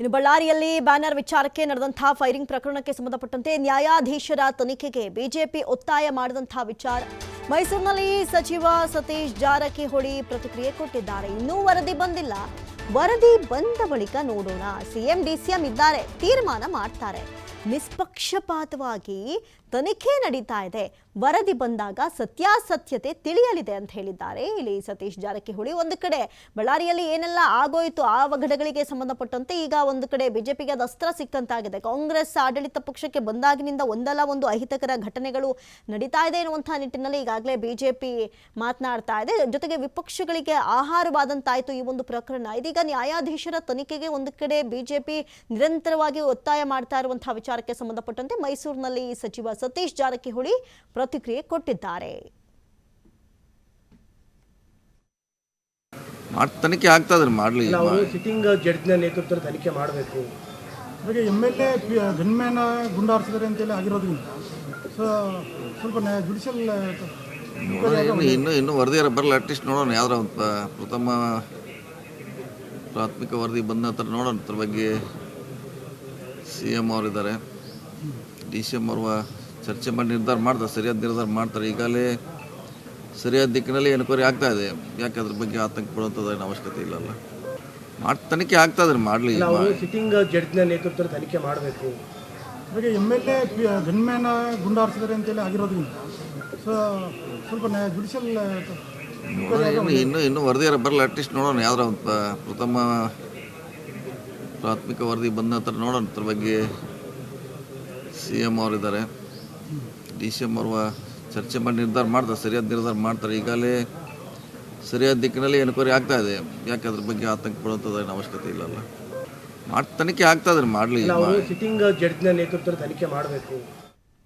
ಇನ್ನು ಬಳ್ಳಾರಿಯಲ್ಲಿ ಬ್ಯಾನರ್ ವಿಚಾರಕ್ಕೆ ನಡೆದಂತಹ ಫೈರಿಂಗ್ ಪ್ರಕರಣಕ್ಕೆ ಸಂಬಂಧಪಟ್ಟಂತೆ ನ್ಯಾಯಾಧೀಶರ ತನಿಖೆಗೆ ಬಿಜೆಪಿ ಒತ್ತಾಯ ಮಾಡಿದಂತಹ ವಿಚಾರ. ಮೈಸೂರಿನಲ್ಲಿ ಸಚಿವ ಸತೀಶ್ ಜಾರಕಿಹೊಳಿ ಪ್ರತಿಕ್ರಿಯೆ ಕೊಟ್ಟಿದ್ದಾರೆ. ಇನ್ನೂ ವರದಿ ಬಂದಿಲ್ಲ. ವರದಿ ಬಂದ ಬಳಿಕ ನೋಡೋಣ. ಸಿಎಂ ಡಿಸಿಎಂ ಇದ್ದಾರೆ. ತೀರ್ಮಾನ ಮಾಡ್ತಾರೆ. ನಿಷ್ಪಕ್ಷಪಾತವಾಗಿ ತನಿಖೆ ನಡೀತಾ ಇದೆ. ವರದಿ ಬಂದಾಗ ಸತ್ಯಾಸತ್ಯತೆ ತಿಳಿಯಲಿದೆ ಅಂತ ಹೇಳಿದ್ದಾರೆ. ಇಲ್ಲಿ ಸತೀಶ್ ಜಾರಕಿಹೊಳಿ ಒಂದು ಕಡೆ, ಬಳ್ಳಾರಿಯಲ್ಲಿ ಏನೆಲ್ಲ ಆಗೋಯ್ತು, ಆ ಅವಘಡಗಳಿಗೆ ಸಂಬಂಧಪಟ್ಟಂತೆ ಈಗ ಒಂದು ಕಡೆ ಬಿಜೆಪಿಗೆ ಅದು ಅಸ್ತ್ರ ಸಿಕ್ಕಂತಾಗಿದೆ ಕಾಂಗ್ರೆಸ್ ಆಡಳಿತ ಪಕ್ಷಕ್ಕೆ ಬಂದಾಗಿನಿಂದ ಒಂದಲ್ಲ ಒಂದು ಅಹಿತಕರ ಘಟನೆಗಳು ನಡೀತಾ ಇದೆ ಎನ್ನುವಂತಹ ನಿಟ್ಟಿನಲ್ಲಿ ಈಗಾಗಲೇ ಬಿಜೆಪಿ ಮಾತನಾಡ್ತಾ ಇದೆ. ಜೊತೆಗೆ ವಿಪಕ್ಷಗಳಿಗೆ ಆಹಾರವಾದಂತಾಯಿತು ಈ ಒಂದು ಪ್ರಕರಣ. ಇದೀಗ ನ್ಯಾಯಾಧೀಶರ ತನಿಖೆಗೆ ಒಂದು ಕಡೆ ಬಿಜೆಪಿ ನಿರಂತರವಾಗಿ ಒತ್ತಾಯ ಮಾಡ್ತಾ ಇರುವಂತಹ ವಿಚಾರಕ್ಕೆ ಸಂಬಂಧಪಟ್ಟಂತೆ ಮೈಸೂರಿನಲ್ಲಿ ಸಚಿವ ಸತೀಶ್ ಜಾರಕಿಹೊಳಿ ಪ್ರತಿಕ್ರಿಯೆ ಕೊಟ್ಟಿದ್ದಾರೆ. ಮಾಡಿ ತನಿಖೆ ಆಗ್ತದ್ರಿ ಮಾಡಲಿ. ಅವರು ಸಿಟ್ಟಿಂಗ್ ಜಡ್ಜ್ನ ನೇತೃತ್ವದ ತನಿಖೆ ಮಾಡಬೇಕು. ಇವಾಗ ಎಂ ಎಲ್ ಎ ಗನ್ಮ್ಯಾನ ಗುಂಡಾರಿಸಿದ್ದಾರೆ ಅಂತೇಳಿ ಆಗಿರೋದ್ರಿಂದ. ಸೊ ಸ್ವಲ್ಪ ಜುಡಿಷಿಯಲ್ ಇನ್ನು ಇನ್ನು ವರದಿ ಬರಲ್ಲ ಅಟ್ಲೀಸ್ಟ್ ನೋಡೋಣ ಯಾವ್ದಾರ ಪ್ರಥಮ ಪ್ರಾಥಮಿಕ ವರದಿ ಬಂದ ನಂತರ ನೋಡೋಣ ಅದ್ರ ಬಗ್ಗೆ ಸಿ ಎಂ ಅವರಿದ್ದಾರೆ ಡಿ ಸಿ ಎಂ ಅವರು ಚರ್ಚೆ ಮಾಡಿ ನಿರ್ಧಾರ ಮಾಡ್ತಾರೆ ಸರಿಯಾದ ನಿರ್ಧಾರ ಮಾಡ್ತಾರೆ. ಈಗಾಗಲೇ ಸರಿಯಾದ ದಿಕ್ಕಿನಲ್ಲಿ ಎನ್ಕ್ವೈರಿ ಆಗ್ತಾ ಇದೆ. ಯಾಕೆ ಅದ್ರ ಬಗ್ಗೆ ಆತಂಕ ಪಡುವಂಥದ್ದು ಏನು ಅವಶ್ಯಕತೆ ಇಲ್ಲಲ್ಲ. ಮಾಡಿ ತನಿಖೆ ಆಗ್ತದ್ರಿ ಮಾಡಲಿ. ಸಿಟ್ಟಿಂಗ್ ಜಡ್ಜ್ನ ನೇತೃತ್ವದ ತನಿಖೆ ಮಾಡಬೇಕು. ಹಾಗೆ ಎಂ ಎಲ್ ಎ ಗನ್ಮ್ಯಾನ ಗುಂಡಾರಿಸಿದ್ದಾರೆ ಅಂತೇಳಿ ಆಗಿರೋದ್ರಿಂದ. ಸೊ ಸ್ವಲ್ಪ ಜುಡಿಷಿಯಲ್ ಇನ್ನೂ ಇನ್ನು ವರದಿ ಬರಲ್ಲ. ಅಟ್ಲೀಸ್ಟ್ ನೋಡೋಣ ಯಾವ್ದಾರ ಒಂದು ಪ್ರಥಮ ಪ್ರಾಥಮಿಕ ವರದಿ ಬಂದ ನಂತರ ನೋಡೋಣ. ಅದ್ರ ಬಗ್ಗೆ ಸಿ ಅವರು ಇದ್ದಾರೆ ಡಿ ಸಿ ಎಂ ಅವರು ಚರ್ಚೆ ಮಾಡಿ ನಿರ್ಧಾರ ಮಾಡ್ತಾರೆ, ಸರಿಯಾದ ನಿರ್ಧಾರ ಮಾಡ್ತಾರೆ. ಈಗಾಗಲೇ ಸರಿಯಾದ ದಿಕ್ಕಿನಲ್ಲಿ ಎನ್ಕ್ವೈರಿ ಆಗ್ತಾ ಇದೆ. ಯಾಕೆ ಅದ್ರ ಬಗ್ಗೆ ಆತಂಕ ಪಡುವಂಥದ್ದು ಅವಶ್ಯಕತೆ ಇಲ್ಲಲ್ಲ ಮಾಡಿ ತನಿಖೆ ಆಗ್ತದ್ರಿ ಮಾಡಲಿ. ಇಲ್ಲ ಸಿಟ್ಟಿಂಗ್ ಜಡ್ಜ್ನ ನೇತೃತ್ವದ ತನಿಖೆ ಮಾಡಬೇಕು.